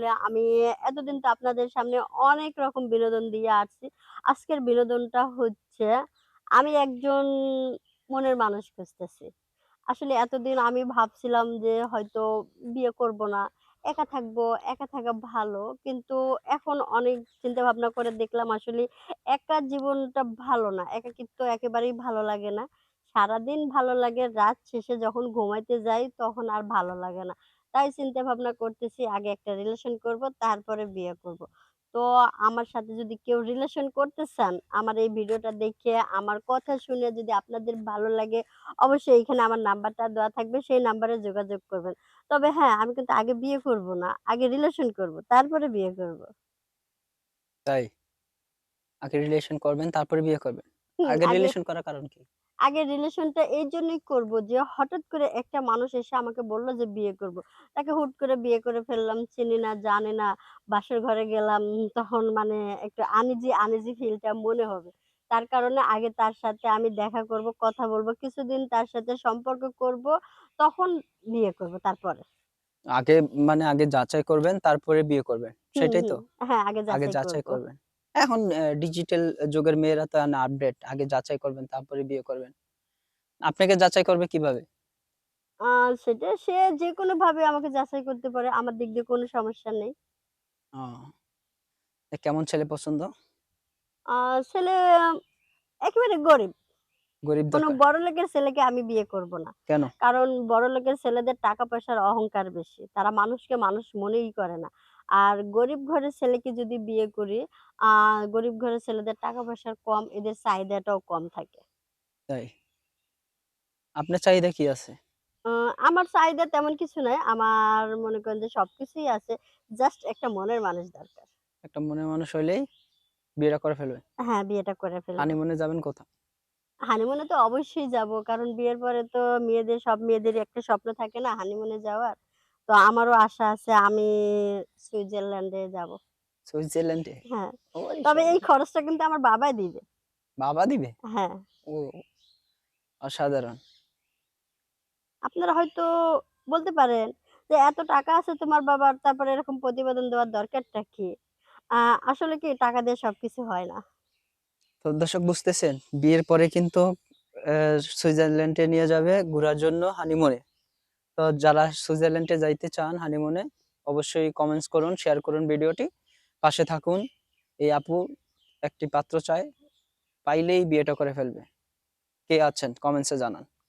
আসলে আমি এতদিন তো আপনাদের সামনে অনেক রকম বিনোদন দিয়ে আসছি। আজকের বিনোদনটা হচ্ছে আমি একজন মনের মানুষ খুঁজতেছি। আসলে এতদিন আমি ভাবছিলাম যে হয়তো বিয়ে করব না। একা থাকব, একা থাকা ভালো। কিন্তু এখন অনেক চিন্তা ভাবনা করে দেখলাম আসলে একা জীবনটা ভালো না। একাকিত্ব একেবারেই ভালো লাগে না। সারাদিন ভালো লাগে, রাত শেষে যখন ঘুমাইতে যাই তখন আর ভালো লাগে না। তাই চিন্তা ভাবনা করতেছি আগে একটা রিলেশন করব তারপরে বিয়ে করব। তো আমার সাথে যদি কেউ রিলেশন করতে চান, আমার এই ভিডিওটা দেখে আমার কথা শুনে যদি আপনাদের ভালো লাগে অবশ্যই এখানে আমার নাম্বারটা দেওয়া থাকবে সেই নাম্বারে যোগাযোগ করবেন। তবে হ্যাঁ, আমি কিন্তু আগে বিয়ে করব না। আগে রিলেশন করব, তারপরে বিয়ে করব। তাই? আগে রিলেশন করবেন তারপরে বিয়ে করবেন। আগে রিলেশন করার কারণ কি? আগে রিলেশনটা এইজন্যই করব যে হঠাৎ করে একটা মানুষ এসে আমাকে বলল যে বিয়ে করব। তাকে হুট করে বিয়ে করে ফেললাম, চিনি না, জানি না। বাসর ঘরে গেলাম তখন মানে একটু আনইজি, আনইজি ফিলটা মনে হবে। তার কারণে আগে তার সাথে আমি দেখা করব, কথা বলব কিছুদিন তার সাথে সম্পর্ক করব, তখন বিয়ে করব তারপরে। আগে মানে আগে যাচাই করবেন তারপরে বিয়ে করবেন। সেটাই তো? হ্যাঁ, আগে আগে যাচাই যাচাই করব। করবেন। এখন ডিজিটাল যুগের মেয়েরা তো না আপডেট। আগে যাচাই করবেন তারপরে বিয়ে করবেন। আপনাকে যাচাই করবে কীভাবে? আ সেটা সে যেকোনোভাবে আমাকে যাচাই করতে পারে। আমার দিক দিয়ে কোনো সমস্যা নেই। ও। তা কেমন ছেলে পছন্দ? আর ছেলে একেবারে গরিব। গরিব কোনো দরকার। বড়লোকের ছেলেকে আমি বিয়ে করব না। কেন? কারণ বড়লোকের ছেলেদের টাকা পয়সার অহংকার বেশি। তারা মানুষকে মানুষ মনেই করে না। আর গরিব ঘরের ছেলেকে যদি বিয়ে করি, গরিব ঘরের ছেলেদের টাকা পয়সা কম, এদের চাহিদাটাও কম থাকে। তাই? আপনার চাহিদা কি আছে? আমার চাহিদা তেমন কিছু নাই। আমার মনে করেন যে সবকিছুই আছে। জাস্ট একটা মনের মানুষ দরকার। একটা মনের মানুষ হইলেই বিয়েটা করে ফেলবে হ্যাঁ, বিয়েটা করে ফেলব। হানিমুনে যাবেন কোথাও? হানিমুনে তো অবশ্যই যাব। কারণ বিয়ের পরে তো মেয়েদের সব মেয়েদেরই একটা স্বপ্ন থাকে না হানিমুনে যাওয়ার। তো আমারও আশা আছে আমি সুইজারল্যান্ডে যাব। সুইজারল্যান্ডে? হ্যাঁ। তবে এই খরচটা কিন্তু আমার বাবাই দিবে। বাবা দিবে? হ্যাঁ। ও অসাধারণ। আপনারা হয়তো বলতে পারেন যে, "এত টাকা আছে তোমার বাবার, তারপরে এরকম প্রতিবেদন দেওয়ার দরকারটা কি?" আসলে কি টাকা দিয়ে সবকিছু হয় না। তো দর্শক বুঝতেছেন? বিয়ের পরে কিন্তু সুইজারল্যান্ডে নিয়ে যাবে ঘোরার জন্য হানিমুনে। তো যারা সুইজারল্যান্ডে যাইতে চান হানিমুনে অবশ্যই কমেন্টস করুন, শেয়ার করুন ভিডিওটি। পাশে থাকুন। এই আপু একটি পাত্র চায়। পাইলেই বিয়েটা করে ফেলবে। কে আছেন কমেন্টসে জানান।